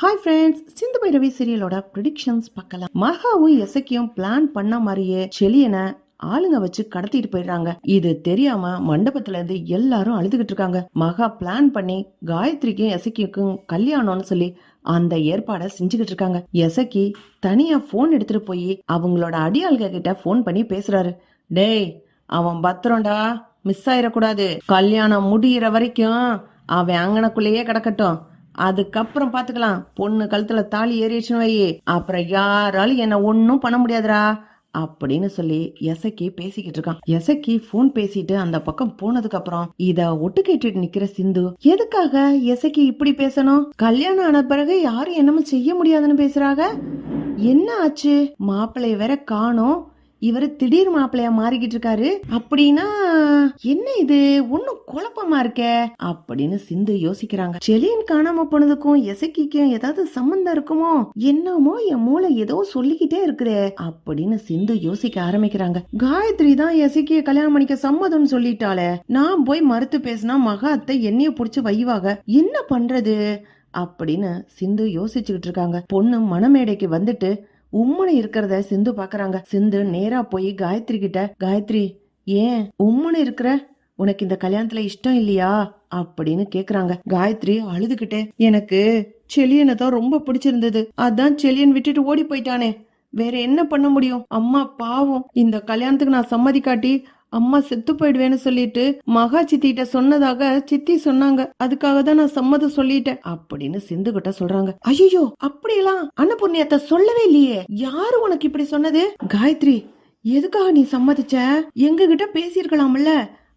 Hi friends Sindhu Bhairavi சீரியலோட predictions பார்க்கலாம். மகாவும் எசக்கியும் பிளான் பண்ண மாதிரியே செலியனை ஆளுங்க வச்சு கடத்திட்டு போயிடுறாங்க. இது தெரியாம மண்டபத்துல இருந்து எல்லாரும் அழுதுகிட்டு இருக்காங்க. மகா பிளான் பண்ணி காயத்ரிக்கும் எசக்கிக்கும் கல்யாணம்னு சொல்லி அந்த ஏற்பாடை செஞ்சுக்கிட்டு இருக்காங்க. எசக்கி தனியா போன் எடுத்துட்டு போய் அவங்களோட அடியாளுக கிட்ட போன் பண்ணி பேசுறாரு. டேய் அவன் பத்திரம்டா மிஸ் ஆயிடக்கூடாது. கல்யாணம் முடியிற வரைக்கும் அவன் அங்கனக்குள்ளேயே கிடக்கட்டும். அதுக்கப்புறம் பாத்துக்கலாம். பொண்ணு கழுத்துல தாலி ஏறிடுச்சுன்னு வை அப்புறம் யாராலும் என்ன ஒன்னும் பண்ண முடியாதுடா. அப்படின்னு சொல்லி எசக்கி பேசிக்கிட்டு இருக்கான். எசக்கி போன் பேசிட்டு அந்த பக்கம் போனதுக்கு அப்புறம் இத ஒட்டு கேட்டுட்டு நிக்கிற சிந்து எதுக்காக எசக்கி இப்படி பேசணும்? கல்யாணம் ஆன பிறகு யாரும் என்னமோ செய்ய முடியாதுன்னு பேசுறாங்க என்ன ஆச்சு? மாப்பிள்ளைய வேற காணும். இவரு திடீர் மாப்பிள்ளையா மாறிக்கிட்டு இருக்காரு. அப்படின்னா என்ன இது? ஒன்னும் குழப்பமா இருக்கே? அப்படின்னு சிந்து யோசிக்கிறாங்க. செலியன் காணாம போனதுக்கும் எசக்கிக்கும் ஏதாவது சம்பந்தம் இருக்குமோ? என்னமோ என் மூளை ஏதோ சொல்லிக்கிட்டே இருக்குதே அப்படின்னு சிந்து யோசிக்க ஆரம்பிக்கிறாங்க. காயத்ரி தான் எசக்கிய கல்யாணம் பண்ணிக்க சம்மதம்னு சொல்லிட்டாளே. நான் போய் மறுத்து பேசினா மகா அத்தை என்னைய புடிச்சு வைவாக. என்ன பண்றது? அப்படின்னு சிந்து யோசிச்சுக்கிட்டு இருக்காங்க. பொண்ணு மணமேடைக்கு வந்துட்டு உம்முன்னு இருக்கிறத சிந்து பாக்குறாங்க. சிந்து நேரா போய் காயத்ரி கிட்ட காயத்ரி ஏன் உம்முன்னு இருக்கிற? உனக்கு இந்த கல்யாணத்துல இஷ்டம் இல்லையா? அப்படின்னு கேக்குறாங்க. காயத்ரி அழுதுகிட்டே எனக்கு செலியனை தான் ரொம்ப பிடிச்சிருந்தது. அதான் செலியன் விட்டுட்டு ஓடி போயிட்டானே. வேற என்ன பண்ண முடியும்? அம்மா பாவம். இந்த கல்யாணத்துக்கு நான் சம்மதி காட்டி அம்மா செத்து போயிடுவேன்னு சொல்லிட்டு மகா சித்திட்ட சொன்னதாக சித்தி சொன்னாங்க. அதுக்காக தான் நான் சம்மதம் சொல்லிட்டேன் அப்படின்னு சிந்து கிட்ட சொல்றாங்க. ஐயோ அப்படியெல்லாம் அன்னபூர்ணியத்தை சொல்லவே இல்லையே. யாரு உனக்கு இப்படி சொன்னது? காயத்ரி எதுக்காக நீ சம்மதிச்ச? எங்க கிட்ட பேசியிருக்கலாம்ல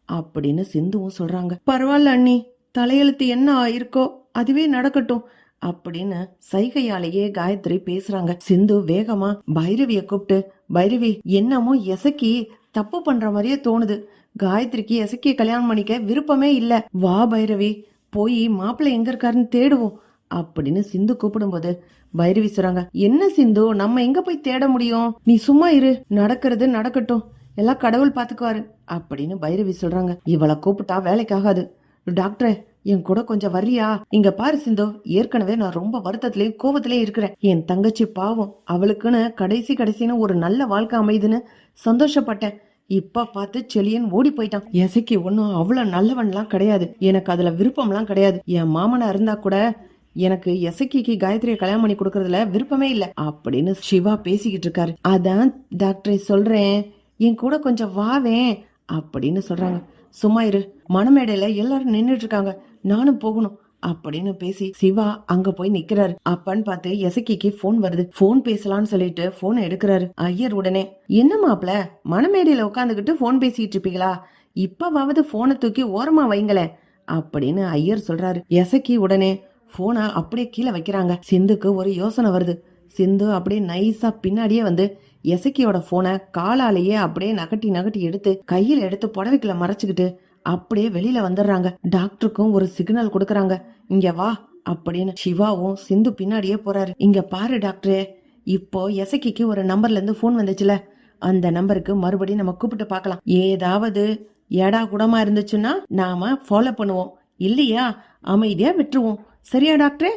அப்படின்னு சிந்துவும் சொல்றாங்க. பரவாயில்ல அண்ணி தலையெழுத்து என்ன ஆயிருக்கோ அதுவே நடக்கட்டும் அப்படின்னு சைகையாலேயே காயத்ரி பேசுறாங்க. சிந்து வேகமா பைரவிய கூப்பிட்டு பைரவி என்னமோ எசக்கி தப்பு பண்ற மாதிரியே தோணுது. காயத்ரிக்கு எசக்கிய கல்யாணம் பண்ணிக்க விருப்பமே இல்ல. வா பைரவி போய் மாப்பிள்ளை எங்க இருக்காருன்னு தேடுவோம் அப்படின்னு சிந்து கூப்பிடும்போது பைரவி சொல்றாங்க என்ன சிந்து நம்ம எங்க போய் தேட முடியும்? நீ சும்மா இரு நடக்கிறது நடக்கட்டும். எல்லாம் கடவுள் பாத்துக்குவாரு அப்படின்னு பைரவி சொல்றாங்க. இவளை கூப்பிட்டா வேலைக்காகாது டாக்டரே என் கூட கொஞ்சம் வர்றியா? இங்க பாரு சிந்து ஏற்கனவே நான் ரொம்ப வருத்தத்திலயும் கோவத்திலயும் இருக்கிறேன். என் தங்கச்சி பாவம் அவளுக்குன்னு கடைசி கடைசின்னு ஒரு நல்ல வாழ்க்கை அமையுதுன்னு சந்தோஷப்பட்டேன். இப்ப பார்த்து செலியன் ஓடி போயிட்டான். எசைக்கு ஒன்னும் அவ்வளவு நல்லவன்லாம் கிடையாது. எனக்கு அதுல விருப்பம்லாம் கிடையாது. என் மாமனா இருந்தா கூட எனக்கு எசக்கிக்கு காயத்ரியை கல்யாணம் பண்ணி கொடுக்கறதுல விருப்பமே இல்ல. அப்படின்னு சிவா பேசிக்கிட்டு இருக்காரு. அதான் டாக்டரை சொல்றேன். என் கூட கொஞ்சம் வாவேன் அப்படின்னு சொல்றாங்க. சும்மா இரு. மணமேடையில எல்லாரும் நின்றுட்டு இருக்காங்க. நானும் போகணும். அப்படின்னு பேசி சிவா அங்க போய் நிக்கிறாரு. அப்பன்னு பார்த்து எசக்கிக்கு போன் வருது. போன் பேசலாம்னு சொல்லிட்டு போன் எடுக்கிறாரு. ஐயர் உடனே என்ன மாப்ள மணமேடையில உட்காந்துக்கிட்டு போன் பேசிட்டு இருப்பீங்களா? இப்பவாவது போனை தூக்கி ஓரமா வைங்களேன் அப்படின்னு ஐயர் சொல்றாரு. எசக்கி உடனே போனை அப்படியே கீழே வைக்கிறாங்க. சிந்துக்கு ஒரு யோசனை வருது. சிந்து அப்படியே நைஸா பின்னாடியே வந்து எசக்கியோட போனை காலாலேயே அப்படியே நகட்டி நகட்டி எடுத்து கையில் எடுத்து புடவைக்குள்ள மறைச்சுக்கிட்டு அப்படியே வெளியில வந்துடுறாங்க. டாக்டருக்கும் ஒரு சிக்னல் கொடுக்கறாங்க. இங்க வா அப்படின்னு சிவாவும் சிந்து பின்னாடியே போறாரு. இங்க பாரு டாக்டரே இப்போ எசக்கிக்கு ஒரு நம்பர்ல இருந்து போன் வந்துச்சுல. அந்த நம்பருக்கு மறுபடியும் நம்ம கூப்பிட்டு பார்க்கலாம். ஏதாவது ஏடா கூடமா இருந்துச்சுன்னா நாம ஃபாலோ பண்ணுவோம். இல்லையா அமைதியா விட்டுருவோம். சரியா டாக்டரே?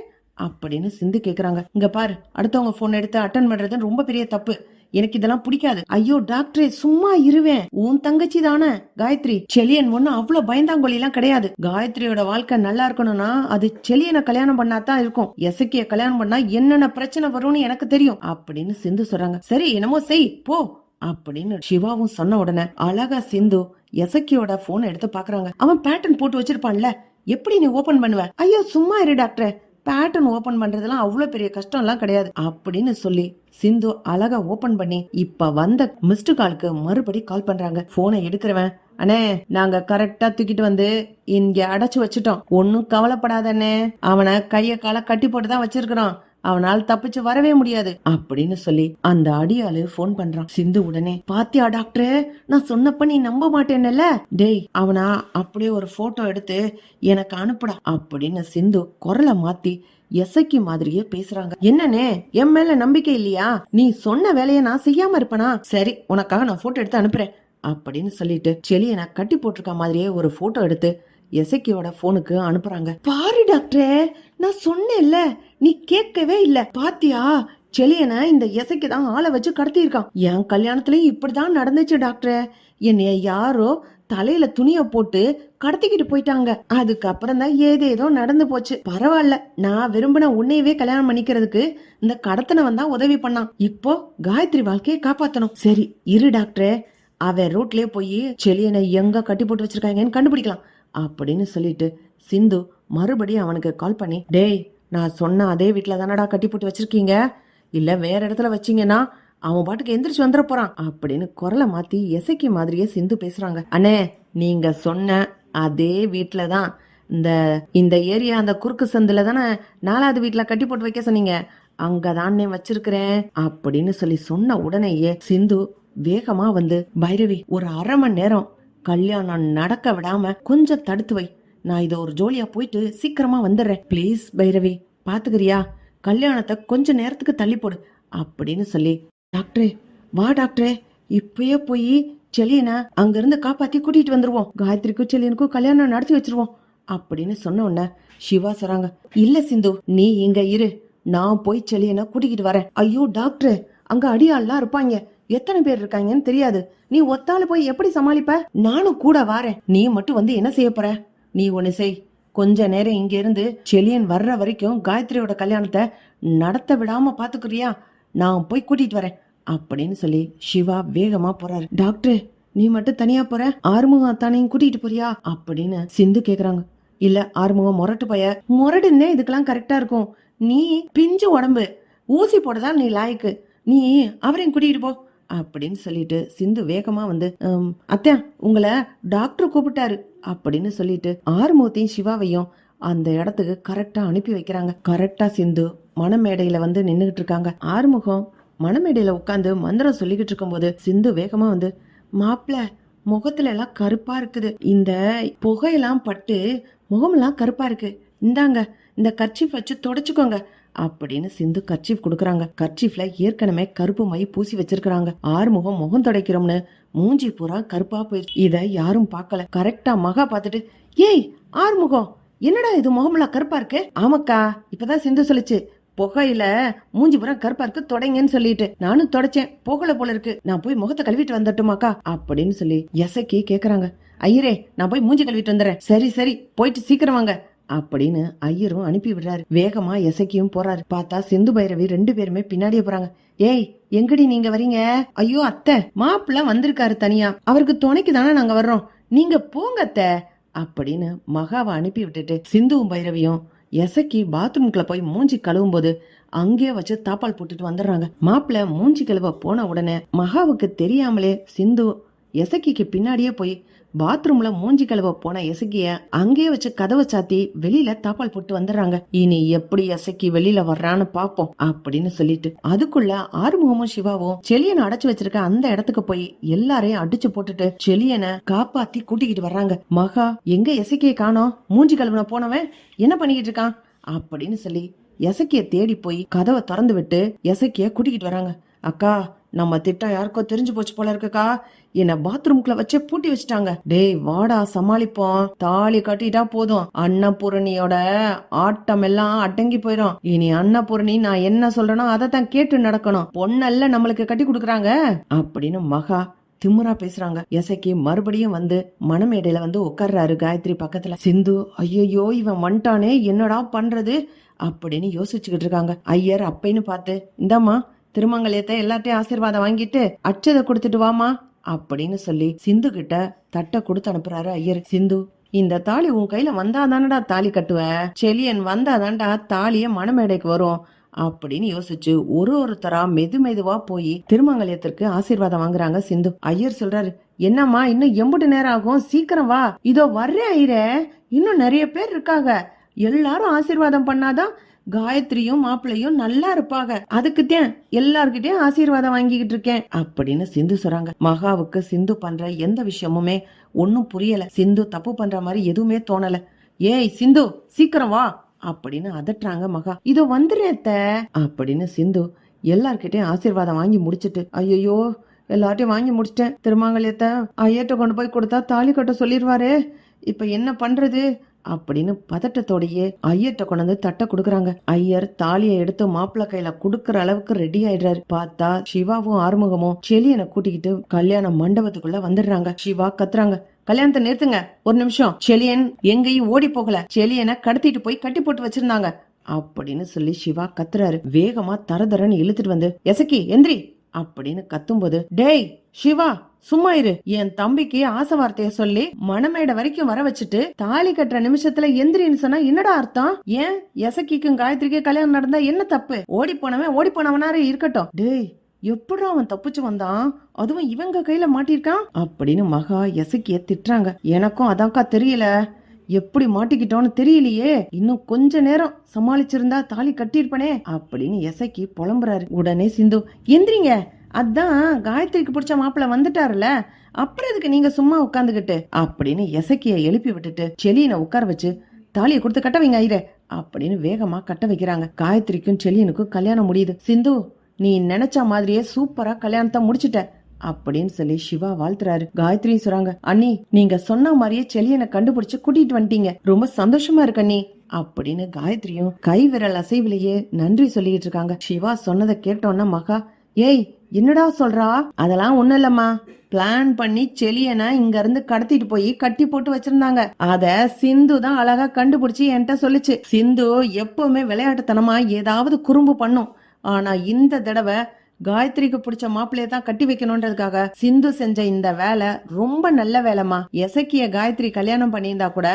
அப்படின்னு சிந்து கேக்குறாங்க. இங்க பாரு அடுத்தவங்க போன் எடுத்து அட்டன் பண்றது ரொம்ப பெரிய தப்பு. எனக்கு இதெல்லாம் பிடிக்காது. ஐயோ டாக்டரே சும்மா இருவேன். உன் தங்கச்சி தானே. காயத்ரி செலியன் ஒண்ணு அவ்வளவு பயந்தாங்கொழி எல்லாம் கிடையாது. காயத்ரியோட வாழ்க்கை நல்லா இருக்கணும்னா அது செலியனை கல்யாணம் பண்ணாதான் இருக்கும். எசக்கிய கல்யாணம் பண்ணா என்னென்ன பிரச்சனை வரும்னு எனக்கு தெரியும். அப்படின்னு சிந்து சொல்றாங்க. சரி என்னமோ செய் போ அப்படின்னு சிவாவும் சொன்ன உடனே அழகா சிந்து எசக்கியோட போன் எடுத்து பாக்குறாங்க. அவன் பேட்டர்ன் போட்டு வச்சிருப்பான்ல. எப்படி நீ ஓபன் பண்ணுவ? ஐயோ சும்மா இரு டாக்டர். பேட்டர்ன் ஓபன் பண்றதெல்லாம் அவ்வளவு பெரிய கஷ்டம் எல்லாம் கிடையாது. அப்படின்னு சொல்லி சிந்து அழகா ஓபன் பண்ணி இப்ப வந்த மிஸ்டு காலுக்கு மறுபடி கால் பண்றாங்க. போனை எடுக்கிறவன். அண்ணே நாங்க கரெக்டா தூக்கிட்டு வந்து இங்க அடைச்சு வச்சுட்டோம். ஒன்னும் கவலைப்படாதண்ணே அவனை கைய கால கட்டி போட்டு தான் வச்சிருக்கிறோம். அவனால் தப்பிச்சு வரவே முடியாது அப்படின்னு சொல்லி அந்த அடியாளு போன் பண்றான். சிந்து உடனே பாத்தியா டாக்டரே நான் சொன்னப்ப நீ நம்ப மாட்டேன்னுல டேய் அவனா அப்படியே ஒரு போட்டோ எடுத்து எனக்கு அனுப்புடா அப்படின்னு சிந்து குரலை மாத்தி எசைக்கு மாதிரியே பேசுறாங்க. என்னனே என் மேல நம்பிக்கை இல்லையா? நீ சொன்ன வேலையை நான் செய்யாம இருப்பனா? சரி உனக்காக நான் போட்டோ எடுத்து அனுப்புறேன் அப்படின்னு சொல்லிட்டு செலியனை கட்டி போட்டிருக்க மாதிரியே ஒரு போட்டோ எடுத்து எசக்கியோட போனுக்கு அனுப்புறாங்க. பாரு டாக்டரே நான் சொன்னேன்ல நீ கேட்கவே இல்ல. பாத்தியா செலியனை இந்த இசைக்கு தான் ஆளை வச்சு கடத்தியிருக்கான். என் கல்யாணத்துலயும் இப்படிதான் நடந்துச்சு டாக்டரே. என்னைய யாரோ தலையில துணிய போட்டு கடத்திக்கிட்டு போயிட்டாங்க. அதுக்கப்புறம் தான் ஏதேதோ நடந்து போச்சு. பரவாயில்ல நான் விரும்பின உன்னையவே கல்யாணம் பண்ணிக்கிறதுக்கு இந்த கடத்தனவன் தான் உதவி பண்ணான். இப்போ காயத்ரி வாழ்க்கையை காப்பாத்தணும். சரி இரு டாக்டரே. அவன் ரூட்லயே போய் செலியனை எங்க கட்டி போட்டு வச்சிருக்காங்கன்னு கண்டுபிடிக்கலாம். அப்படின்னு சொல்லிட்டு சிந்து மறுபடியும் அவனுக்கு கால் பண்ணி டேய் நான் சொன்ன அதே வீட்டில் தானடா கட்டி போட்டு வச்சிருக்கீங்க? இல்லை வேற இடத்துல வச்சீங்கன்னா அவன் பாட்டுக்கு எந்திரிச்சு வந்துட போறான். அப்படின்னு குரலை மாத்தி எசைக்கு மாதிரியே சிந்து பேசுறாங்க. அண்ணே நீங்க சொன்ன அதே வீட்டில் தான் இந்த இந்த ஏரியா அந்த குறுக்கு சந்தில் தானே நாலாவது வீட்டில் கட்டி போட்டு வைக்க சொன்னீங்க? அங்கதானே வச்சிருக்கிறேன். அப்படின்னு சொல்லி சொன்ன உடனேயே சிந்து வேகமா வந்து பைரவி ஒரு அரை மணி நேரம் கல்யாணம் நடக்க விடாம கொஞ்சம் தடுத்து வை. நான் இதை ஒரு ஜோலியா போயிட்டு சீக்கிரமா வந்துடுறேன். ப்ளீஸ் பைரவி பாத்துக்கிறியா? கல்யாணத்தை கொஞ்ச நேரத்துக்கு தள்ளி போடு அப்படின்னு சொல்லி டாக்டரே வா டாக்டரே. இப்பயே போய் செலியனை அங்கிருந்து காப்பாத்தி கூட்டிட்டு வந்துருவோம். காயத்ரிக்கும் செலியனுக்கும் கல்யாணம் நடத்தி வச்சிருவோம் அப்படின்னு சொன்ன உடனே சிவா சொல்றாங்க இல்ல சிந்து நீ இங்க இரு. நான் போய் செலியனை கூட்டிக்கிட்டு வரேன். ஐயோ டாக்டர் அங்க அடியாள்லாம் இருப்பாங்க. எத்தனை பேர் இருக்காங்கன்னு தெரியாது. நீ ஒத்தால போய் எப்படி சமாளிப்ப? நானும் கூட வாரேன். நீ மட்டும் வந்து என்ன செய்ய போற? நீ ஒன்னு செய். கொஞ்ச நேரம் இங்க இருந்து செலியன் வர்ற வரைக்கும் காயத்ரியோட கல்யாணத்தை நடத்த விடாம பாத்துக்கிறியா? நான் போய் கூட்டிட்டு வரேன். அப்படின்னு சொல்லி சிவா வேகமா போறாரு. டாக்டர் நீ மட்டும் தனியா போற? ஆறுமுகம் அத்தானையும் கூட்டிட்டு போறியா? அப்படின்னு சிந்து கேக்குறாங்க. இல்ல ஆறுமுகம் முரட்டு பைய. முரடுன்னே இதுக்கெல்லாம் கரெக்டா இருக்கும். நீ பிஞ்சு உடம்பு. ஊசி போடதான் நீ லாய்க்கு. நீ அவரையும் கூட்டிட்டு போ. அப்படின்னு சொல்லிட்டு சிந்து வேகமா வந்து அத்தியா உங்களை டாக்டர் கூப்பிட்டாரு அப்படின்னு சொல்லிட்டு ஆறுமூர்த்தியும் சிவாவையும் அந்த இடத்துக்கு கரெக்டா அனுப்பி வைக்கிறாங்க. கரெக்டா சிந்து மணமேடையில் வந்து நின்னுகிட்டு இருக்காங்க. ஆறுமுகம் மணமேடையில் உட்காந்து மந்திரம் சொல்லிக்கிட்டு இருக்கும்போது சிந்து வேகமா வந்து மாப்பிள முகத்துல எல்லாம் கருப்பா இருக்குது. இந்த புகையெல்லாம் பட்டு முகமெல்லாம் கருப்பா இருக்கு. இந்தாங்க இந்த கர்ச்சீஃப் வச்சு தொடச்சுக்கோங்க. அப்படின்னு சிந்து கர்ச்சீஃப் கொடுக்குறாங்க. கர்ச்சீஃப்ல ஏற்கனவே கருப்பு மை பூசி வச்சிருக்காங்க ஆறுமுகம் முகம் துடைக்கிறோம்னு. மூஞ்சி பூரா கருப்பா போயிடுச்சு. இதை யாரும் பார்க்கல. கரெக்டா மகா பார்த்துட்டு ஏய் ஆறுமுகம் என்னடா இது முகமெல்லாம் கருப்பா இருக்கு? ஆமாக்கா இப்பதான் சிந்து சொல்லுச்சு. புகையில மூஞ்சி புறம் கருப்பா இருக்கு தொடங்கன்னு சொல்லிட்டு. நானும் தொடச்சேன். புகழ போல இருக்கு. நான் போய் முகத்தை கழுவிட்டு வந்துட்டுமாக்கா அப்படின்னு சொல்லி எசக்கி கேக்குறாங்க. ஐயரே நான் போய் மூஞ்சி கழுவிட்டு வந்துடுறேன். சரி சரி போயிட்டு சீக்கிரம் வாங்க. அப்படின்னு ஐயரும் அனுப்பி விடுறாரு. வேகமா எசக்கியும் போறாரு. பார்த்தா சிந்து பைரவி ரெண்டு பேருமே பின்னாடியே போறாங்க. ஏய் எங்கடி நீங்க வரீங்க? ஐயோ அத்தை மாப்பிள்ள வந்திருக்காரு தனியா. அவருக்கு துணைக்கு தானே நாங்க வர்றோம். நீங்க போங்க அத்தை அப்படின்னு மகாவை அனுப்பி விட்டுட்டு சிந்துவும் பைரவியும் எசக்கி பாத்ரூம்குள்ள போய் மூஞ்சி கழுவும் போது அங்கேயே வச்சு தாப்பால் போட்டுட்டு வந்துடுறாங்க. மாப்பிள்ள மூஞ்சி கழுவ போன உடனே மகாவுக்கு தெரியாமலே சிந்து எசக்கிக்கு பின்னாடியே போய் பாத்ரூம்ல மூஞ்சி கழுவ போன எசக்கிய அங்கேயே வச்சு கதவை சாத்தி வெளியில தாப்பால் போட்டு வந்துடுறாங்க. இனி எப்படி எசக்கி வெளியில வர்றான்னு பாப்போம் அப்படின்னு சொல்லிட்டு அதுக்குள்ள ஆறுமுகமும் சிவாவும் செலியனை அடைச்சு வச்சிருக்க அந்த இடத்துக்கு போய் எல்லாரையும் அடிச்சு போட்டுட்டு செலியனை காப்பாத்தி கூட்டிக்கிட்டு வர்றாங்க. மகா எங்க எசக்கியை காணோம்? மூஞ்சி கழுவுன போனவன் என்ன பண்ணிக்கிட்டு இருக்கான்? அப்படின்னு சொல்லி எசக்கிய தேடி போய் கதவை திறந்து விட்டு எசக்கிய கூட்டிக்கிட்டு வராங்க. அக்கா நம்ம திட்டம் யாருக்கோ தெரிஞ்சு போச்சு போல இருக்குக்கா. என்ன பாத்ரூம்குள்ள வச்சே பூட்டி வச்சுட்டாங்க. டேய் வாடா சமாளிப்போம். தாலி கட்டிட்டா போதும். அன்னபூரணியோட ஆட்டம் எல்லாம் அடங்கி போயிடும் இனி அன்னபூரணி நான் என்ன சொல்றேனோ அதை தான் கேட்டு நடக்கணும். பொண்ணல்ல நம்மளுக்கு கட்டி கொடுக்குறாங்க. அப்படின்னு மகா திமுறா பேசுறாங்க. எசைக்கு மறுபடியும் வந்து மனமேடையில வந்து உட்கார்றாரு காயத்ரி பக்கத்துல. சிந்து ஐயோ இவன் வந்துட்டானே. என்னடா பண்றது? அப்படின்னு யோசிச்சுக்கிட்டு இருக்காங்க. ஐயர் அப்பைன்னு பார்த்து இந்தாம்மா திருமங்கலியத்தை எல்லாத்தையும் ஆசீர்வாதம் வாங்கிட்டு அச்சதை கொடுத்துட்டு வாமா அப்படின்னு சொல்லி சிந்து கிட்ட தட்டை கொடுத்து அனுப்புறாரு ஐயர். சிந்து இந்த தாலி உன் கையில வந்தாதானடா தாலி கட்டுவ செலியன் வந்தாதான்டா தாலிய மணமேடைக்கு வரும் அப்படின்னு யோசிச்சு ஒரு ஒருத்தரா மெது மெதுவா போய் திருமங்கலத்திற்கு ஆசீர்வாதம் வாங்குறாங்க சிந்து. ஐயர் சொல்றாரு என்னம்மா இன்னும் எம்புட்டு நேரம் ஆகும் சீக்கிரம் வா. இதோ வர்றேன் ஐயரே. இன்னும் நிறைய பேர் இருக்காங்க. எல்லாரும் ஆசீர்வாதம் பண்ணாதான் காயத்ரியும் மாப்பிள்ளையும் நல்லா இருப்பாங்க. அதுக்குத்தான் எல்லார்கிட்டயும் ஆசீர்வாதம் வாங்கிக்கிட்டு இருக்கேன் அப்படின்னு சிந்து சொல்றாங்க. மகாவுக்கு சிந்து பண்ற எந்த விஷயமுமே ஒன்னும் புரியல. சிந்து தப்பு பண்ற மாதிரி எதுவுமே தோணல. ஏய் சிந்து சீக்கிரம் வா அப்படின்னு அதட்டுறாங்க மகா. இதோ வந்துடுறேத்த அப்படின்னு சிந்து எல்லார்கிட்டயும் ஆசீர்வாதம் வாங்கி முடிச்சிட்டு ஐயோ எல்லார்ட்டையும் வாங்கி முடிச்சிட்டேன். திருமாங்கல்யத்தை ஐயர்கிட்ட கொண்டு போய் கொடுத்தா தாலி கட்ட சொல்லிடுவாரு இப்ப என்ன பண்றது? அப்படின்னு பதட்டத்தோடையே ஐயர்கிட்ட கொண்டாந்து தட்டை கொடுக்குறாங்க. ஐயர் தாலியை எடுத்து மாப்பிள்ளை கையில குடுக்கற அளவுக்கு ரெடி ஆயிடுறாரு. பார்த்தா சிவாவும் ஆறுமுகமும் செலியனை கூட்டிக்கிட்டு கல்யாண மண்டபத்துக்குள்ள வந்துடுறாங்க. சிவா கத்துறாங்க. கல்யாணத்தை நிறுத்துங்க. ஒரு நிமிஷம். செலியன் எங்கேயும் ஓடி போகல. செலியனை கடத்திட்டு போய் கட்டி போட்டு வச்சிருந்தாங்க. அப்படின்னு சொல்லி சிவா கத்துறாரு. வேகமா தரதரன்னு இழுத்துட்டு வந்து எசக்கி எந்திரி. அப்படின்னு கத்தும்போது டேய் சிவா சும்மா இரு. என் தம்பிக்கு ஆசை வார்த்தைய சொல்லி மணமேடை வரைக்கும் வர வச்சுட்டு தாலி கட்டுற நிமிஷத்துல எந்திரின்னு சொன்னா என்னடா அர்த்தம்? ஏன்? எசக்கிக்கும் காயத்ரிக்கு கல்யாணம் நடந்தா என்ன தப்பு? ஓடி போனவன் ஓடி போனவனாரு இருக்கட்டும். டேய் எப்படா அவன் தப்பிச்சு வந்தான்? அதுவும் இவங்க கையில மாட்டிருக்கான் அப்படின்னு மகா எசக்கிய திட்டுறாங்க. எனக்கும் அதான்க்கா தெரியல. எப்படி மாட்டிக்கிட்டோன்னு தெரியலையே. இன்னும் கொஞ்ச நேரம் சமாளிச்சிருந்தா தாலி கட்டியிருப்பனே அப்படின்னு எசக்கி புலம்புறாரு. உடனே சிந்து எந்திரிங்க. அதான் காயத்ரிக்கு பிடிச்ச மாப்பிள்ள வந்துட்டாருல அப்புறம் அதுக்கு நீங்க சும்மா உட்காந்துக்கிட்டு? அப்படின்னு எசக்கிய எழுப்பி விட்டுட்டு செலியனை உட்கார வச்சு தாலியை கொடுத்து கட்ட வைங்க ஐயரே அப்படின்னு வேகமா கட்ட வைக்கிறாங்க. காயத்ரிக்கும் செலியனுக்கும் கல்யாணம் முடியுது. சிந்து நீ நினைச்ச மாதிரியே சூப்பரா கல்யாணத்தை முடிச்சிட்ட அப்படின்னு சொல்லி சிவா வாழ்த்துறாரு. காயத்ரி சொல்றாங்க அண்ணி நீங்க சொன்ன மாதிரியே செலியனை கண்டுபிடிச்சு கூட்டிட்டு வந்துட்டீங்க. ரொம்ப சந்தோஷமா இருக்கு அண்ணி அப்படின்னு காயத்ரியும் கை விரல் அசைவிலேயே நன்றி சொல்லிட்டு இருக்காங்க. சிவா சொன்னதை கேட்டோன்னா மகா ஏய் என்னடா சொல்றா? அதெல்லாம் ஒண்ணும் இல்லம்மா. பிளான் பண்ணி செலியனை இங்க இருந்து கடத்திட்டு போய் கட்டி போட்டு வச்சிருந்தாங்க. அத சிந்து தான் அழகா கண்டுபிடிச்சு என்கிட்ட சொல்லுச்சு. சிந்து எப்பவுமே விளையாட்டுத்தனமா ஏதாவது குறும்பு பண்ணும். ஆனா இந்த தடவை காயத்ரிக்கு பிடிச்ச மாப்பிள்ளைய தான் கட்டி வைக்கணுன்றதுக்காக சிந்து செஞ்ச இந்த வேலை ரொம்ப நல்ல வேலைமா எசக்கிய காயத்ரி கல்யாணம் பண்ணியிருந்தா கூட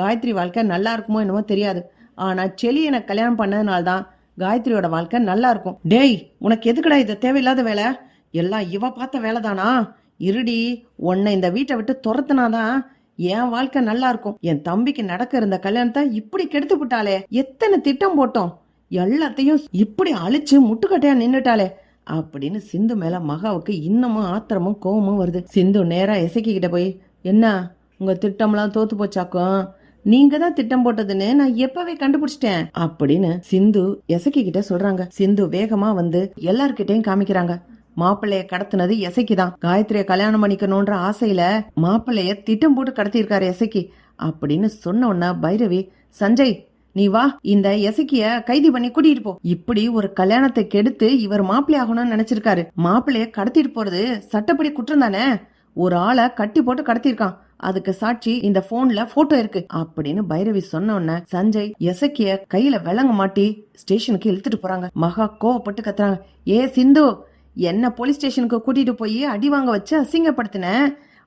காயத்ரி வாழ்க்கை நல்லா இருக்குமோ என்னமோ தெரியாது. ஆனா செலியனை கல்யாணம் பண்ணதுனால தான் காயத்ரியோட வாழ்க்கை நல்லா இருக்கும் டேய் உனக்கு எதுக்குடா இது? தேவையில்லாத வேலை? எல்லாம் இவ பார்த்த வேலை தானா இருடி உன்னை இந்த வீட்டை விட்டு துரத்துனாதான் என் வாழ்க்கை நல்லா இருக்கும் என் தம்பிக்கு நடக்க இருந்த கல்யாணத்தை இப்படி கெடுத்து விட்டாளே. எத்தனை திட்டம் போட்டோம். எல்லாத்தையும் இப்படி அழிச்சு முட்டுக்கட்டையா நின்னுட்டாளே. அப்படின்னு சிந்து மேல மகாவுக்கு இன்னமும் ஆத்திரமும் கோவமும் வருது. சிந்து நேரா இசைக்கிட்ட போய் என்ன? உங்க திட்டம்லாம் தோத்து போச்சாக்கும்? நீங்க தான் திட்டம் போட்டதுன்னு நான் எப்பவே கண்டுபிடிச்சிட்டேன். அப்படின்னு சிந்து எசக்கி கிட்ட சொல்றாங்க. சிந்து வேகமா வந்து எல்லார்கிட்டயும் காமிக்கிறாங்க. மாப்பிள்ளைய கடத்தினது எசைக்கு தான். காயத்ரிய கல்யாணம் பண்ணிக்கணும்ன்ற ஆசையில மாப்பிள்ளைய திட்டம் போட்டு கடத்தியிருக்காரு எசைக்கு. அப்படின்னு சொன்ன உடனே பைரவி சஞ்சய் நீ வா. இந்த எசக்கிய கைது பண்ணி கூட்டிட்டு போ. இப்படி ஒரு கல்யாணத்தை கெடுத்து இவர் மாப்பிள்ளை ஆகணும்னு நினைச்சிருக்காரு. மாப்பிள்ளைய கடத்திட்டு போறது சட்டப்படி குற்றம் தானே? ஒரு ஆளை கட்டி போட்டு கடத்திருக்கான் அதுக்கு சாட்சி இந்த போன்ல போட்டோ இருக்கு. அப்படின்னு பைரவி சொன்ன உடனே சஞ்சய் எசக்கிய கையில விளங்க மாட்டி ஸ்டேஷனுக்கு இழுத்துட்டு போறாங்க. மகா கோவப்பட்டு கத்துறாங்க. ஏ சிந்து என்ன போலீஸ் ஸ்டேஷனுக்கு கூட்டிட்டு போய் அடி வாங்க வச்சு அசிங்கப்படுத்தின?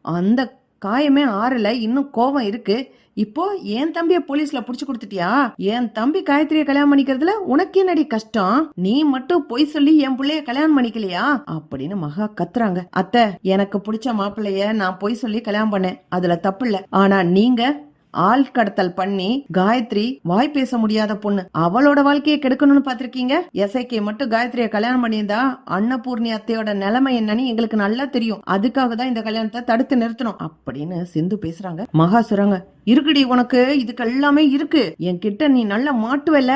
அந்த காயமே ஆறல இன்னும் கோவம் இருக்கு. இப்போ என் தம்பிய போலீஸ்ல புடிச்சு கொடுத்துட்டியா? என் தம்பி காயத்ரிய கல்யாணம் பண்ணிக்கிறதுல உனக்கு என்னடி கஷ்டம்? நீ மட்டும் பொய் சொல்லி என் பிள்ளைய கல்யாணம் பண்ணிக்கலையா? அப்படின்னு மகா கத்துறாங்க. அத்தை எனக்கு பிடிச்ச மாப்பிள்ளைய நான் பொய் சொல்லி கல்யாணம் பண்ணேன். அதுல தப்பு இல்ல. ஆனா நீங்க ஆள் கடத்தல் பண்ணி காயத்ரி வாய் பேச முடியாத பொண்ணு. அவளோட வாழ்க்கையை கெடுக்கணும்னு பாத்திருக்கீங்க எஸ்ஐகே மட்டும் காயத்ரியை கல்யாணம் பண்ணியிருந்தா அன்னபூர்ணி அத்தையோட நிலைமை என்னன்னு எங்களுக்கு நல்லா தெரியும். அதுக்காக தான் இந்த கல்யாணத்தை தடுத்து நிறுத்தணும் அப்படின்னு சிந்து பேசுறாங்க. மகா சுரங்க இருக்குடி உனக்கு இதுக்கு எல்லாமே இருக்கு. என்கிட்ட நீ நல்லா மாட்டுவல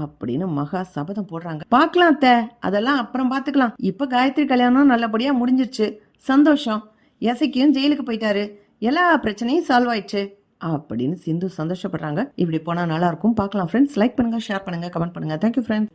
அப்படின்னு மகா சபதம் போடுறாங்க. பார்க்கலாம் அத்த அதெல்லாம் அப்புறம் பாத்துக்கலாம் இப்ப காயத்ரி கல்யாணம் நல்லபடியா முடிஞ்சிருச்சு. சந்தோஷம். எசைக்கும் ஜெயிலுக்கு போயிட்டாரு. எல்லா பிரச்சனையும் சால்வ் ஆயிடுச்சு. அப்படின்னு சிந்து சந்தோஷப்படுறாங்க. இப்படி போனால் நல்லா இருக்கும் பார்க்கலாம் ஃப்ரெண்ட்ஸ் லைக் பண்ணுங்க ஷேர் பண்ணுங்க கமெண்ட் பண்ணுங்க. Thank you friends